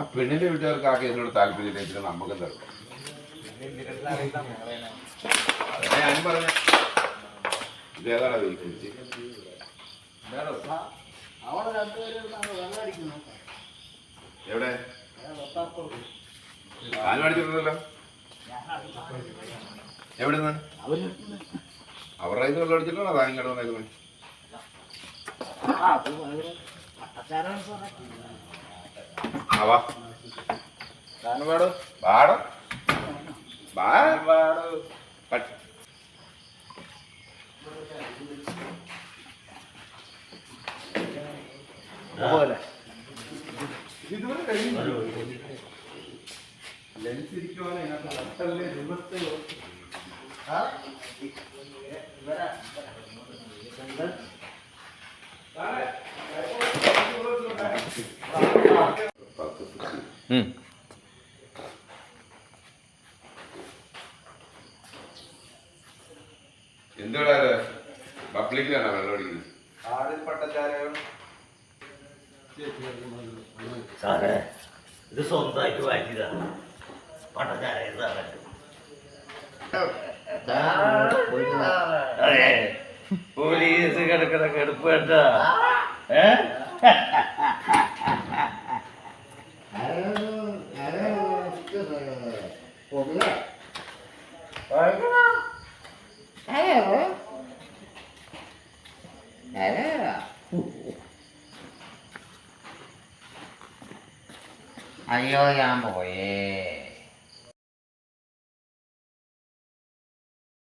ആ പെണ്ണിന്റെ വീട്ടുകാർക്ക് ആ കേസിനോട് താല്പര്യം ഇല്ലെങ്കിൽ നമുക്ക് തരണം ഞാനും പറഞ്ഞ ഇതേതാണ് എവിടെ? അവരുടെ ഇത് വെള്ളം അടിച്ചിട്ടാണോ താനും കിടന്നേക്കുന്നത് వాడు? వాడు వాడు లెన్స్ ఇరికే వాళ్ళు అయినా అసలు రివర్స్ ഇത്? പബ്ലിക്കിലാണോ വെള്ളം അടിക്കുന്നത്? സാറേ ഇത് സ്വന്തമായിട്ട് വാങ്ങിയതാണ് പട്ടച്ചാര സാറേ പോലീസ് കിടക്കണ കെടുപ്പ് കേട്ടോ ഏ? 고기네. 얼마나? 아유. 아유. 아이어야 뭐해.